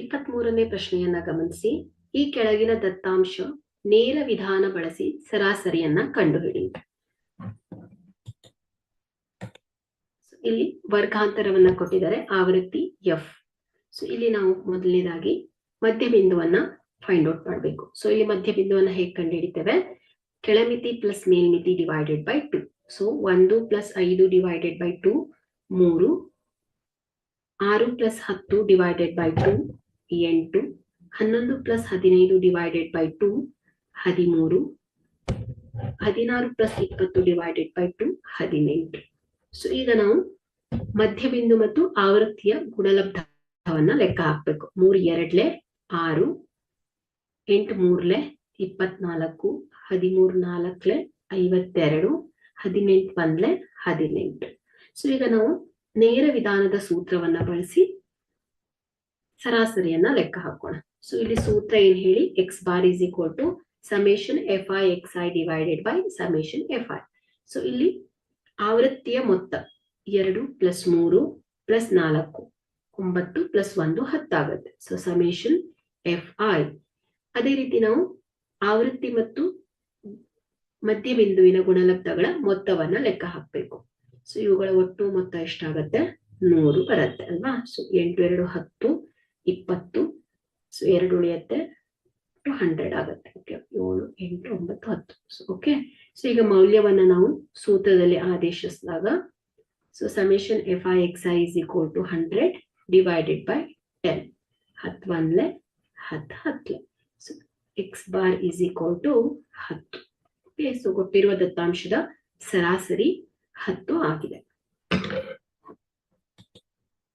ಇಪ್ಪತ್ತ್ ಮೂರನೇ ಪ್ರಶ್ನೆಯನ್ನ ಗಮನಿಸಿ. ಈ ಕೆಳಗಿನ ದತ್ತಾಂಶ ನೇರ ವಿಧಾನ ಬಳಸಿ ಸರಾಸರಿಯನ್ನ ಕಂಡುಹಿಡಿ. ಇಲ್ಲಿ ವರ್ಗಾಂತರವನ್ನ ಕೊಟ್ಟಿದ್ದಾರೆ ಆವೃತ್ತಿ ಎಫ್ ಸೊ ಇಲ್ಲಿ ನಾವು ಮೊದಲನೇದಾಗಿ ಮಧ್ಯಬಿಂದುವನ್ನ ಫೈಂಡ್ ಔಟ್ ಮಾಡಬೇಕು. ಸೊ ಇಲ್ಲಿ ಮಧ್ಯಬಿಂದುವನ್ನ ಹೇಗೆ ಕಂಡುಹಿಡಿತೇವೆ? ಕೆಳಮಿತಿ ಪ್ಲಸ್ ಮೇಲ್ಮಿತಿ ಡಿವೈಡೆಡ್ ಬೈ ಟು ಸೊ ಒಂದು ಪ್ಲಸ್ ಐದು ಡಿವೈಡೆಡ್ ಬೈ ಟು ಮೂರು, ಆರು ಪ್ಲಸ್ ಹತ್ತು ಡಿವೈಡೆಡ್ ಬೈ ಟು ಎಂಟು ಹನ್ನೊಂದು ಪ್ಲಸ್ ಹದಿನೈದು ಡಿವೈಡೆಡ್ ಬೈ ಟು ಹದಿಮೂರು, ಹದಿನಾರು ಪ್ಲಸ್ ಇಪ್ಪತ್ತು ಡಿವೈಡೆಡ್ ಬೈ ಟು ಹದಿನೆಂಟು. ಸೊ ಈಗ ನಾವು ಮಧ್ಯಬಿಂದು ಮತ್ತು ಆವೃತ್ತಿಯ ಗುಣಲಬ್ಧವನ್ನ ಲೆಕ್ಕ ಹಾಕ್ಬೇಕು. ಮೂರು ಎರಡ್ಲೆ ಆರು, ಎಂಟು ಮೂರ್ಲೆ ಇಪ್ಪತ್ನಾಲ್ಕು, ಹದಿಮೂರ್ ನಾಲ್ಕಲೆ ಐವತ್ತೆರಡು, ಹದಿನೆಂಟು ಒಂದ್ಲೆ ಹದಿನೆಂಟು. ಸೊ ಈಗ ನಾವು ನೇರ ವಿಧಾನದ ಸೂತ್ರವನ್ನ ಬಳಸಿ ಸರಾಸರಿಯನ್ನ ಲೆಕ್ಕ ಹಾಕೋಣ. ಸೊ ಇಲ್ಲಿ ಸೂತ್ರ ಏನ್ ಹೇಳಿ? X bar is equal to summation F I X I divided by summation F I so ಇಲ್ಲಿ ಆವೃತ್ತಿಯ ಮೊತ್ತ ಎರಡು ಪ್ಲಸ್ ಮೂರು ಪ್ಲಸ್ ನಾಲ್ಕು, ಒಂಬತ್ತು ಪ್ಲಸ್ ಒಂದು ಹತ್ತಾಗುತ್ತೆ. ಸೊ ಸಮೇಶನ್ ಎಫ್ ಐ ಅದೇ ರೀತಿ ನಾವು ಆವೃತ್ತಿ ಮತ್ತು ಮಧ್ಯಬಿಂದುವಿನ ಗುಣಲಬ್ಧಗಳ ಮೊತ್ತವನ್ನ ಲೆಕ್ಕ ಹಾಕ್ಬೇಕು. ಸೊ ಇವುಗಳ ಒಟ್ಟು ಮೊತ್ತ ಎಷ್ಟಾಗತ್ತೆ? ನೂರು ಬರುತ್ತೆ ಅಲ್ವಾ? ಸೊ ಎಂಟು, ಎರಡು, ಹತ್ತು ಇಪ್ಪತ್ತು ಸೊ ಎರಡು ಉಳಿಯತ್ತೆ, ಟು ಹಂಡ್ರೆಡ್ ಆಗುತ್ತೆ. ಓಕೆ ಏಳು, ಎಂಟು, ಒಂಬತ್ತು, ಹತ್ತು. ಸೊ ಓಕೆ ಸೊ ಈಗ ಮೌಲ್ಯವನ್ನ ನಾವು ಸೂತ್ರದಲ್ಲಿ ಆದೇಶಿಸಿದಾಗ so summation F I X I is equal to hundred divided by ten ಹತ್ತು ಒಂದ್ಲೆ ಹತ್ತು ಹತ್ತು so X bar is equal to ಹತ್ತು. ಓಕೆ ಸೊ ಕೊಟ್ಟಿರುವ ದತ್ತಾಂಶದ ಸರಾಸರಿ ಹತ್ತು ಆಗಿದೆ.